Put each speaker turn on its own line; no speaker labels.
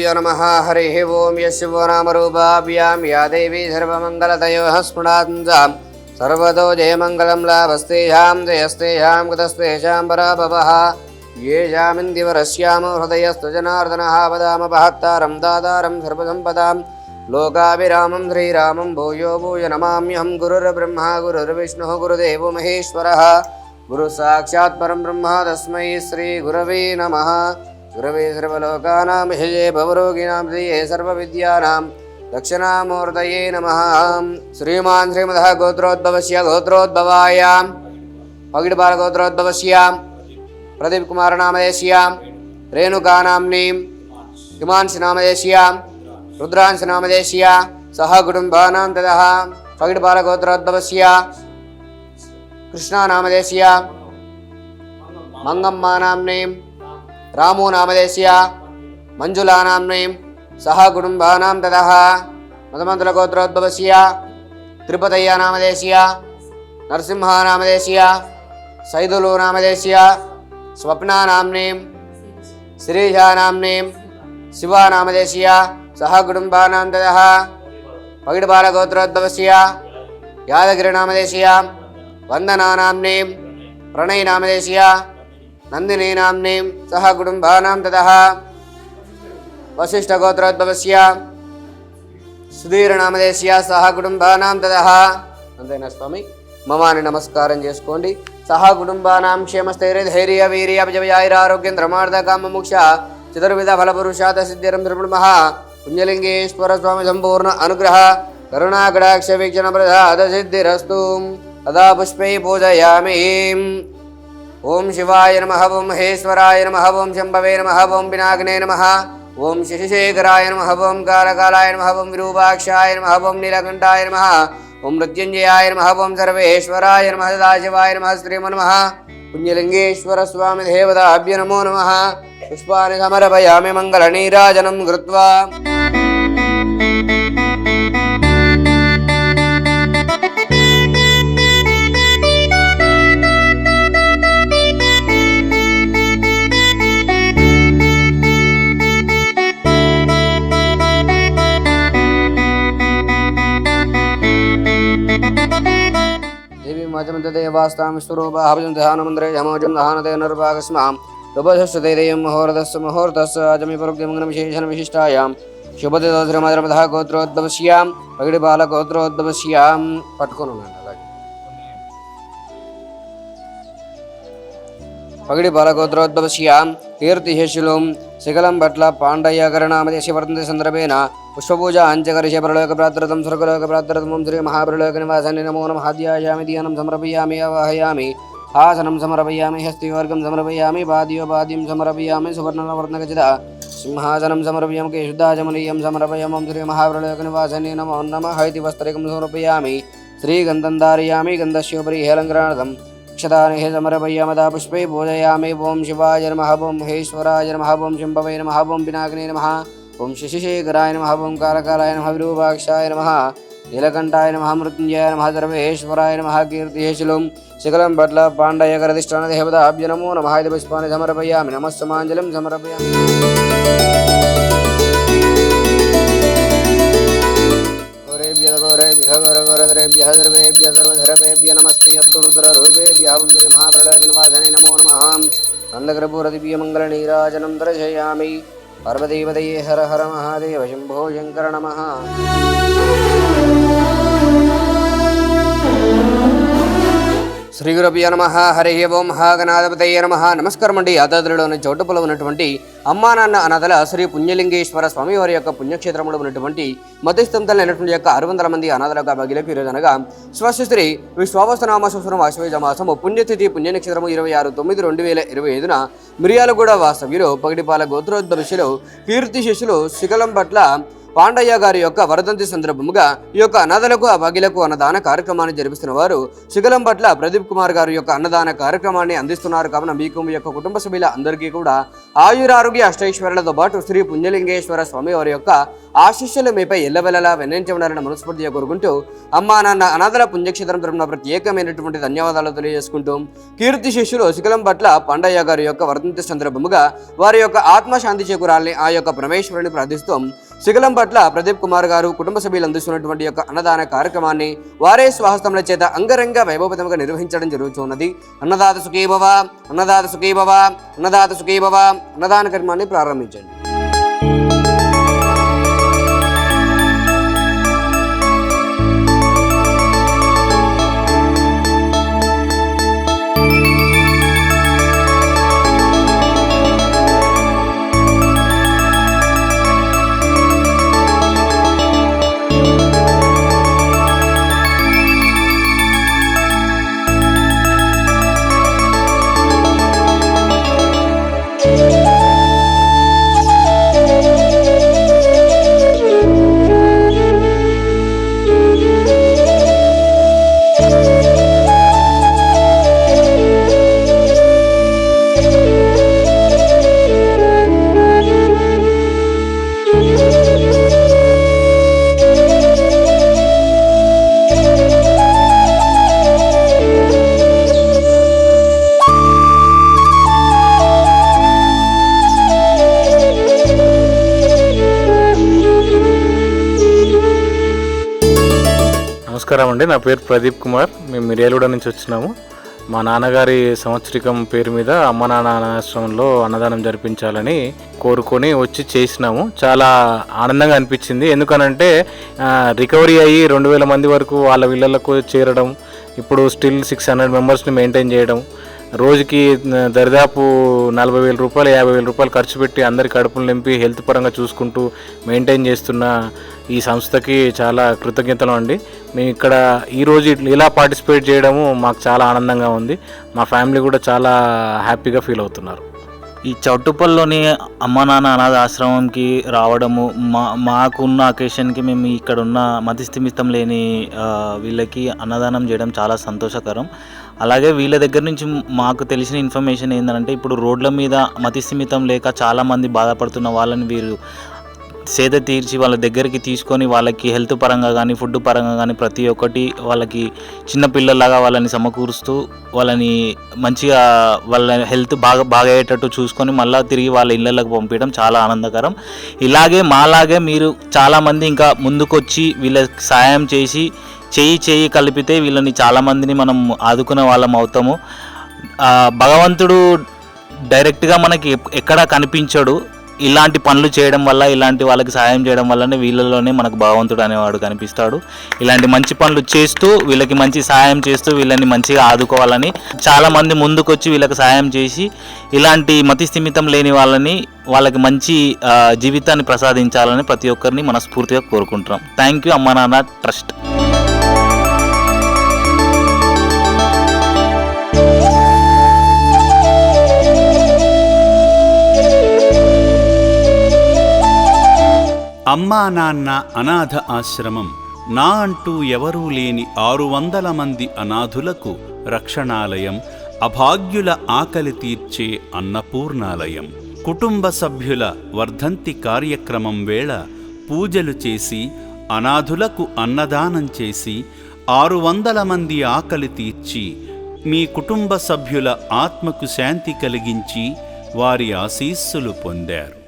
श्रीगुरुभ्यो नमः, हरिः ओं यस्य वो नामरूपाभ्यां या देवी सर्वमङ्गलतयोः स्फुटान्तां सर्वतो जयमङ्गलं लाभस्तेषां जयस्तेषां कृतस्तेषां पराभवः। येषामिन्दिवरस्याम हृदयस्तु जनार्दनः वदामपहत्तारं दातारं सर्वसम्पदां। लोकाभिरामं श्रीरामं भूयो भूय नमाम्यहं गुरुर्ब्रह्मा, गुरुर्विष्णुः, गुरुदेवो महेश्वरः। गुरुसाक्षात् परं ब्रह्म तस्मै श्रीगुरवे नमः। సురవే సర్వలోకానాం హయే భవరోగిణాం శ్రీయే సర్వవిద్యానాం దక్షిణామూర్తయే నమ శ్రీమాన్ శ్రీమద గోత్రోద్భవస్య గోత్రోద్భవాయాం పగిడిపాల గోత్రోద్భవస్యాం ప్రదీప్ కుమార్ నామదేశ్యాం రేణుకానాంనీం హిమాంశి నామదేశ్యాం రుద్రాంశి నామదేశ్య సహ కుటుంబానాం తద పగిడిపాల కృష్ణానామదేశ్య మంగమ్మానాంనీం రాము నామదేశ్య. మంజులానాం సహ కుటుంబానాం తద. మదమంతుల గోత్రోద్భవస్య తిరుపతయ్య నామదేశీయ. నరసింహ నామదేశీయ. సైదులు నామదేశీయ. స్వప్న నాంనయం శ్రీజ నాంనయం శివ నామదేశీయ. సహ కుటుంబానాం తద. పగిడిపాల గోత్రోద్భవస్య యాదగిరి నామదేశీయ. వందనా నాంనయం ప్రణయ్ నామదేశీయ. नन्दिनीनाम्नीं सह कुटुम्बानां ततः वसिष्ठगोत्रोद्भवस्य సుధీరనామదేశ్య సహ కుటుంబానాం తదహ అంతేనా స్వామి మమాని నమస్కారం చేసుకోండి సహ కుటుంబానాం క్షేమస్థైర్య ధైర్య వీర్య విజయాయురారోగ్యం ధర్మార్థ కామ మోక్ష చతుర్విధ ఫలపురుషాత సిద్ధిరం త్రిపుణమః పుణ్యలింగేశ్వర స్వామి సంపూర్ణ అనుగ్రహ కరుణాకటాక్ష వీక్షణ ప్రసాద సిద్ధిరస్తు తదా పుష్పై పూజయామి ఓం శివాయ నమ ఓం మహేశ్వరాయ నమ ఓం శంభవే నమ ఓం పినాగ్నే నమ ఓం శశిశేఖరాయ నమ ఓం కాలకాలాయ నమ ఓం విరూపాక్షాయ నమ ఓం నీలకంఠాయ నమ ఓం మృత్యుంజయాయ నమ ఓం సర్వేశ్వరాయ నమ సదాశివాయ నమ శ్రీమ నమ పుణ్యలింగేశ్వర స్వామి దేవతాభ్య నమో నమ పుష్పాన్ని సమర్పయామి మంగళ నీరాజనం కృత్వా. దేవీ మజమంతదేవాస్తాం విశ్వరూపాభజం దహానమంద్రే యమోజం దహానదే నర్భాగస్మాం రుపశశ్రుతేదయం మహోరదస్సు మహోరదస్సు అజమి పరుగ్యమంగన విశేషణ విశిష్టాయాం శుభదిదోద్రమద్రమధ గోత్రోద్భవస్యాం పగిడి బాల గోత్రోద్భవస్యాం పట్టుకొని ఉన్నాను பகிடி பாலகோத்ரோத்பவசியாம் कीर्तिशुलुं सकलं भट्ल पाण्डयकरणामदेशवर्तन्ते सन्दर्भेण पुष्पपूजाञ्चकरिषे प्रलोकप्रात्रतं स्वर्गलोकप्रात्रतं श्रीमहाप्रलोकनिवासने नमो नमः हाद्यायामि दीयनं समर्पयामि, आवाहयामि, आसनं समर्पयामि, हस्तिवर्गं समर्पयामि पाद्योपाद्यं समर्पयामि सुवर्णवर्णकचिता सिंहासनं समर्पयामि केशुद्धाचमनीयं समर्पयामं श्रीमहाप्रलोकनिवासने नमो नमः इति वस्त्रकं समर्पयामि, श्रीगन्धं धारयामि, गन्धस्योपरि हेलङ्करार्थं నమో నమ హైతి వస్త్రికం సమర్పయామి శ్రీగంధం ధారయామి గంధస్యోపరి హేలంకరార్థం అక్షతాని హే సమర్పయామదా పుష్పై పూజయామి ఓం శివాయ నమ ఓం మహేశ్వరాయ నమ ఓం శంభవై నమ ఓం పినాకినే నమ ఓం శశిశేఖరాయ నమ ఓం కాలకాలాయ నమ విరూపాక్షాయ నమ నీలకంఠాయ నమ మృత్యుంజయ నమ సర్వేశ్వరాయ నమ కీర్తిశేషులం శిఖలం పట్ల పాండయకరధిష్టాన దేవతాభ్య నమో నమ ఇది పుష్పాన్ని సమర్పయామి నమస్సమాంజలిం సమర్పయామి गौरगौरधरेभ्यः सर्वेभ्यः सर्वधर्मेभ्यः नमस्ते अस्तु रुद्ररूपेभ्यः वन्दे महाप्रलयनिवासने नमो नमः अन्धकृपूरदिव्यमङ्गलनीराजनं दर्शयामि पार्वतीपदये हर हर महादेव शम्भो शङ्कर नमः శ్రీ గురభ్య నమ హరి ఓం మహాగణాధిపతయ నమ. నమస్కారం అండి. యాదాద్రిలోని చౌటపులో ఉన్నటువంటి అమ్మా నాన్న అనాథల శ్రీ పుణ్యలింగేశ్వర స్వామి వారి యొక్క పుణ్యక్షేత్రంలో ఉన్నటువంటి మధ్యస్థంతలైనటువంటి యొక్క ఆరు వందల మంది అనాథలుగా బగిలకు ఈరోజు అనగా స్వశ్రీ విశ్వావసనామ సుస్వరం ఆశ్వేజ మాసము పుణ్యతిథి పుణ్యనక్షత్రము ఇరవై ఆరు తొమ్మిది రెండు వేల ఇరవై ఐదున మిరియాలగూడ వాస్తవ్యులు పగిడిపాల గోత్రోద్భవిషులు కీర్తి శిష్యులు శిఖలం పట్ల పాండయ్య గారి యొక్క వరదంతి సందర్భముగా ఈ యొక్క అనాథలకు అభాగ్యులకు అన్నదాన కార్యక్రమాన్ని జరిపిస్తున్న వారు శిగలం పట్ల ప్రదీప్ కుమార్ గారి యొక్క అన్నదాన కార్యక్రమాన్ని అందిస్తున్నారు. కావున మీకు మీ యొక్క కుటుంబ సభ్యుల అందరికీ కూడా ఆయురారోగ్య అష్టైశ్వర్యాలతో పాటు శ్రీ పుణ్యలింగేశ్వర స్వామి వారి యొక్క ఆశిష్యులు మీపై ఎల్లవెల్లలా వెన్నించమన్నారని మనస్ఫూర్తిగా కోరుకుంటూ అమ్మా నాన్న అనాథల పుణ్యక్షేత్రం తరపున ప్రత్యేకమైనటువంటి ధన్యవాదాలు తెలియజేసుకుంటూ కీర్తి శిష్యులు శిఖలం పట్ల పండయ్య గారి యొక్క వర్ధంతి సందర్భముగా వారి యొక్క ఆత్మశాంతి చేకూరాలని ఆ యొక్క పరమేశ్వరుని ప్రార్థిస్తూ శిఖలం పట్ల ప్రదీప్ కుమార్ గారు కుటుంబ సభ్యులు అందిస్తున్నటువంటి యొక్క అన్నదాన కార్యక్రమాన్ని వారే స్వాహస్తముల చేత అంగరంగ వైభవతంగా నిర్వహించడం జరుగుతున్నది. అన్నదాత సుఖీభవ అన్నదాత సుఖీభవ అన్నదాత సుఖీభవ అన్నదాన కార్యక్రమాన్ని ప్రారంభించండి.
నమస్కారం అండి. నా పేరు ప్రదీప్ కుమార్. మేము మిర్యాలగూడ నుంచి వచ్చినాము. మా నాన్నగారి సంవత్సరికం పేరు మీద అమ్మ నాన్న అనాశ్రమంలో అన్నదానం జరిపించాలని కోరుకొని వచ్చి చేసినాము. చాలా ఆనందంగా అనిపించింది. ఎందుకనంటే రికవరీ అయ్యి రెండు వేల మంది వరకు వాళ్ళ వీళ్ళకు చేరడం ఇప్పుడు స్టిల్ సిక్స్ హండ్రెడ్ మెంబర్స్ని మెయింటైన్ చేయడం రోజుకి దరిదాపు నలభై వేల రూపాయలు యాభై వేల రూపాయలు ఖర్చు పెట్టి అందరి కడుపులు నింపి హెల్త్ పరంగా చూసుకుంటూ మెయింటైన్ చేస్తున్న ఈ సంస్థకి చాలా కృతజ్ఞతలు అండి. మేము ఇక్కడ ఈరోజు ఇలా పార్టిసిపేట్ చేయడము మాకు చాలా ఆనందంగా ఉంది. మా ఫ్యామిలీ కూడా చాలా హ్యాపీగా ఫీల్ అవుతున్నారు.
ఈ చౌటుప్పల్లోని అమ్మ నాన్న అనాథ ఆశ్రమంకి రావడము మా మాకున్న అకేషన్కి మేము ఇక్కడ ఉన్న మతిస్థిమితం లేని వీళ్ళకి అన్నదానం చేయడం చాలా సంతోషకరం. అలాగే వీళ్ళ దగ్గర నుంచి మాకు తెలిసిన ఇన్ఫర్మేషన్ ఏంటంటే ఇప్పుడు రోడ్ల మీద మతిస్థిమితం లేక చాలామంది బాధపడుతున్న వాళ్ళని వీరు సేద తీర్చి వాళ్ళ దగ్గరికి తీసుకొని వాళ్ళకి హెల్త్ పరంగా కానీ ఫుడ్ పరంగా కానీ ప్రతి ఒక్కటి వాళ్ళకి చిన్న పిల్లలాగా వాళ్ళని సమకూరుస్తూ వాళ్ళని మంచిగా వాళ్ళ హెల్త్ బాగా బాగయ్యేటట్టు చూసుకొని మళ్ళీ తిరిగి వాళ్ళ ఇళ్ళకి పంపించడం చాలా ఆనందకరం. ఇలాగే మాలాగే మీరు చాలామంది ఇంకా ముందుకొచ్చి వీళ్ళకి సాయం చేసి చేయి చేయి కలిపితే వీళ్ళని చాలామందిని మనం ఆదుకునే వాళ్ళం అవుతాము. భగవంతుడు డైరెక్ట్గా మనకి ఎక్కడ ఎక్కడా కనిపించడు. ఇలాంటి పనులు చేయడం వల్ల ఇలాంటి వాళ్ళకి సహాయం చేయడం వల్లనే వీళ్ళలోనే మనకు భగవంతుడు అనేవాడు కనిపిస్తాడు. ఇలాంటి మంచి పనులు చేస్తూ వీళ్ళకి మంచి సహాయం చేస్తూ వీళ్ళని మంచిగా ఆదుకోవాలని చాలా మంది ముందుకొచ్చి వీళ్ళకి సహాయం చేసి ఇలాంటి మతి స్థిమితం లేని వాళ్ళని వాళ్ళకి మంచి జీవితాన్ని ప్రసాదించాలని ప్రతి ఒక్కరిని మనస్ఫూర్తిగా కోరుకుంటున్నాం. థ్యాంక్ యూ అమ్మా నాన్న ట్రస్ట్
అమ్మా నాన్న అనాథ ఆశ్రమం నా అంటూ ఎవరూ లేని ఆరు వందల మంది అనాథులకు రక్షణాలయం అభాగ్యుల ఆకలి తీర్చే అన్నపూర్ణాలయం. కుటుంబ సభ్యుల వర్ధంతి కార్యక్రమం వేళ పూజలు చేసి అనాథులకు అన్నదానం చేసి ఆరు వందల మంది ఆకలి తీర్చి మీ కుటుంబ సభ్యుల ఆత్మకు శాంతి కలిగించి వారి ఆశీస్సులు పొందారు.